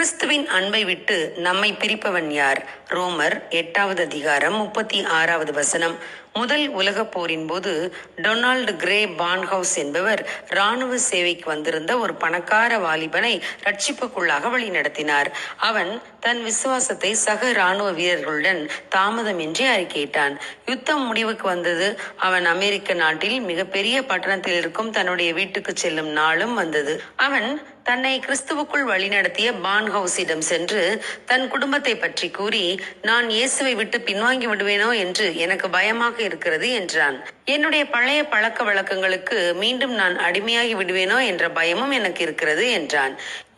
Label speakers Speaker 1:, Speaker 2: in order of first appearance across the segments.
Speaker 1: கிறிஸ்துவின் அன்பை விட்டு நம்மை பிரிப்பவன் யார்? ரோமர் எட்டாவது அதிகாரம் முப்பத்தி ஆறாவது வசனம். முதல் உலகப் போரின் போது டொனால்டு கிரே பான்ஹவுஸ் என்பவர் ராணுவ சேவைக்கு வந்திருந்த ஒரு பணக்கார வாலிபனை ரட்சிப்புக்குள்ளாக வழிநடத்தினார். அவன் தன் விசுவாசத்தை சக ராணுவ வீரர்களுடன் தாமதமின்றி அறிக்கையிட்டான். யுத்தம் முடிவுக்கு வந்தது. அவன் அமெரிக்க நாட்டில் மிகப்பெரிய பட்டணத்தில் இருக்கும் தன்னுடைய வீட்டுக்கு செல்லும் நாளும் வந்தது. அவன் தன்னை கிறிஸ்துவுக்குள் வழிநடத்திய பான் ஹவுஸிடம் சென்று தன் குடும்பத்தை பற்றி கூறி நான் இயேசுவை விட்டு பின்வாங்கி விடுவேனோ என்று எனக்கு பயமாக இருக்கிறது என்றான். என்னுடைய பழைய பழக்க வழக்கங்களுக்கு மீண்டும் நான் அடிமையாகி விடுவேனோ என்ற பயமும் எனக்கு இருக்கிறது என்றான்.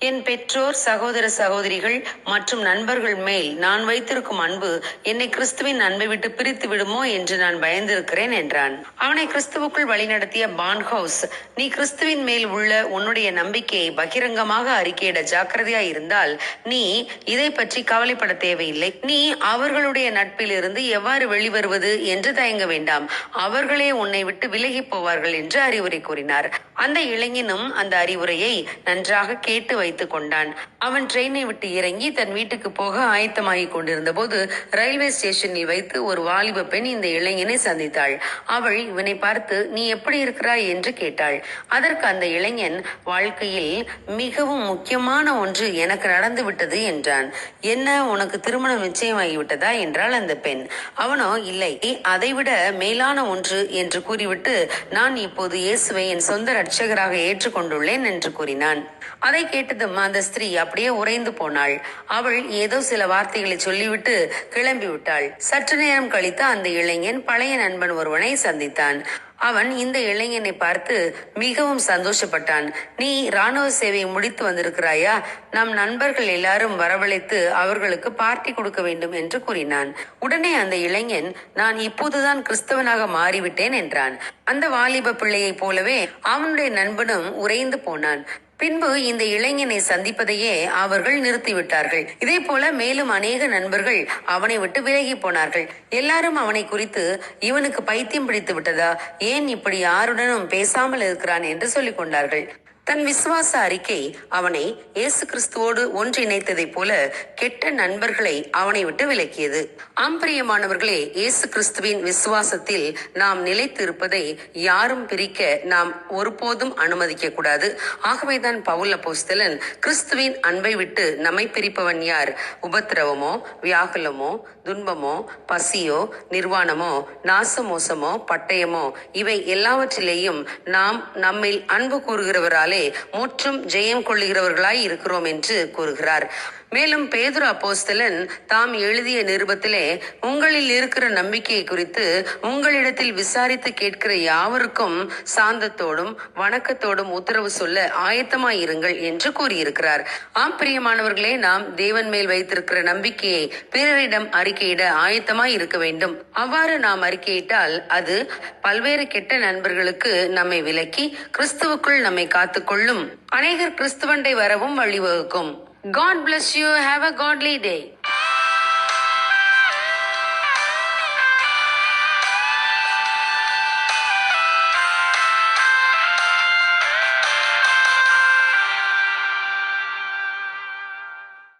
Speaker 1: என் பெற்றோர் சகோதர சகோதரிகள் மற்றும் நண்பர்கள் மேல் நான் வைத்திருக்கும் அன்பு என்னை கிறிஸ்துவின் அன்பை விட்டு பிரித்து விடுமோ என்று நான் பயந்திருக்கிறேன் என்றான். அவனை கிறிஸ்துவுக்குள் வழிநடத்திய பான்ஹவுஸ் நீ கிறிஸ்துவின் மேல் உள்ள உன்னுடைய நம்பிக்கையை பகிரங்கமாக அறிக்கையிட ஜாக்கிரதையா இருந்தால் நீ இதை பற்றி கவலைப்பட தேவையில்லை. நீ அவர்களுடைய நட்பிலிருந்து எவ்வாறு வெளிவருவது என்று தயங்க வேண்டாம். அவர்கள் உன்னை விட்டு விலகி போவார்கள் என்று அறிவுரை கூறினார். அந்த இளைஞனும் அந்த அறிவுரையை நன்றாக கேட்டு வைத்துக் கொண்டான். அவன் ட்ரெயினை விட்டு இறங்கி தன் வீட்டுக்கு போக ஆயத்தமாகிக் கொண்டிருந்த போது ரயில்வே ஸ்டேஷனில் வைத்து ஒரு வாலிப பெண் இந்த இளைஞனை சந்தித்தாள். அவள் இவனை பார்த்து நீ எப்படி இருக்கிறாய்? என்று கேட்டாள். அதற்கு அந்த இளைஞன் வாழ்க்கையில் மிகவும் முக்கியமான ஒன்று எனக்கு நடந்து விட்டது என்றான். என்ன உனக்கு திருமணம் நிச்சயமாகிவிட்டதா? என்றாள் அந்த பெண். அவனோ இல்லை. அதைவிட மேலான ஒன்று என்று கூறிவிட்டு நான் இப்போது இயேசுவை என் சொந்த ரட்சகராக ஏற்றுக்கொண்டுள்ளேன் என்று கூறினான். அதை கேட்டதும் அந்த ஸ்திரீ அப்படியே உறைந்து போனாள். அவள் ஏதோ சில வார்த்தைகளை சொல்லிவிட்டு கிளம்பி விட்டாள் சற்று நேரம் கழித்து அந்த இளைஞன் பழைய நண்பன் ஒருவனை சந்தித்தான். அவன் இந்த இளைஞனை பார்த்து மிகவும் சந்தோஷப்பட்டான். நீ ராணுவ சேவையை முடித்து வந்திருக்கிறாயா? நம் நண்பர்கள் எல்லாரும் வரவழைத்து அவர்களுக்கு பார்ட்டி கொடுக்க வேண்டும் என்று கூறினான். உடனே அந்த இளைஞன் நான் இப்போதுதான் கிறிஸ்தவனாக மாறிவிட்டேன் என்றான். அந்த வாலிப பிள்ளையைப் போலவே அவனுடைய நண்பனும் உறைந்து போனான். பின்பு இந்த இளைஞனை சந்திப்பதையே அவர்கள் நிறுத்திவிட்டார்கள். இதே போல மேலும் அநேக நண்பர்கள் அவனை விட்டு விலகி போனார்கள். எல்லாரும் அவனை குறித்து இவனுக்கு பைத்தியம் பிடித்து விட்டதா? ஏன் இப்படி யாருடனும் பேசாமல் இருக்கிறான் என்று சொல்லிக் கொண்டார்கள். தன் விசுவாச அறிக்கை அவனை இயேசு கிறிஸ்துவோடு ஒன்றிணைத்ததைப் போல கெட்ட நண்பர்களை அவனை விட்டு விலக்கியது. ஆம்பரியமானவர்களே இயேசு கிறிஸ்துவின் விசுவாசத்தில் நாம் நிலைத்து இருப்பதை யாரும் பிரிக்க நாம் ஒருபோதும் அனுமதிக்க கூடாது. ஆகவேதான் பவுல் அப்போஸ்தலன் கிறிஸ்துவின் அன்பை விட்டு நம்மை பிரிப்பவன் யார்? உபத்திரவமோ வியாகுலமோ துன்பமோ பசியோ நிர்வாணமோ நாசமோசமோ பட்டயமோ இவை எல்லாவற்றிலேயும் நாம் நம்மில் அன்பு கூறுகிறவரால் முற்றும் ஜெயம் கொள்ளுகிறவர்களாய் இருக்கிறோம் என்று கூறுகிறார். மேலும் பேதுரு அப்போஸ்தலன் தாம் எழுதிய நிருபத்திலே உங்களில் இருக்கிற நம்பிக்கையை குறித்து உங்களிடத்தில் விசாரித்து கேட்கிற யாவருக்கும் சாந்தத்தோடும் வணக்கத்தோடும் உத்தரவு சொல்ல ஆயத்தமாயிருங்கள் என்று கூறியிருக்கிறார். ஆம் பிரியமானவர்களே நாம் தேவன் மேல் வைத்திருக்கிற நம்பிக்கையை பிறரிடம் அறிக்கையிட ஆயத்தமாய் இருக்க வேண்டும். அவ்வாறு நாம் அறிக்கையிட்டால் அது பல்வேறு கெட்ட நண்பர்களுக்கு நம்மை விலக்கி கிறிஸ்துவுக்குள் நம்மை காத்து காத்துக்கொள்ளும் அநேகர் கிறிஸ்துவண்டை வரவும் வழிவகுக்கும். God bless you have a godly day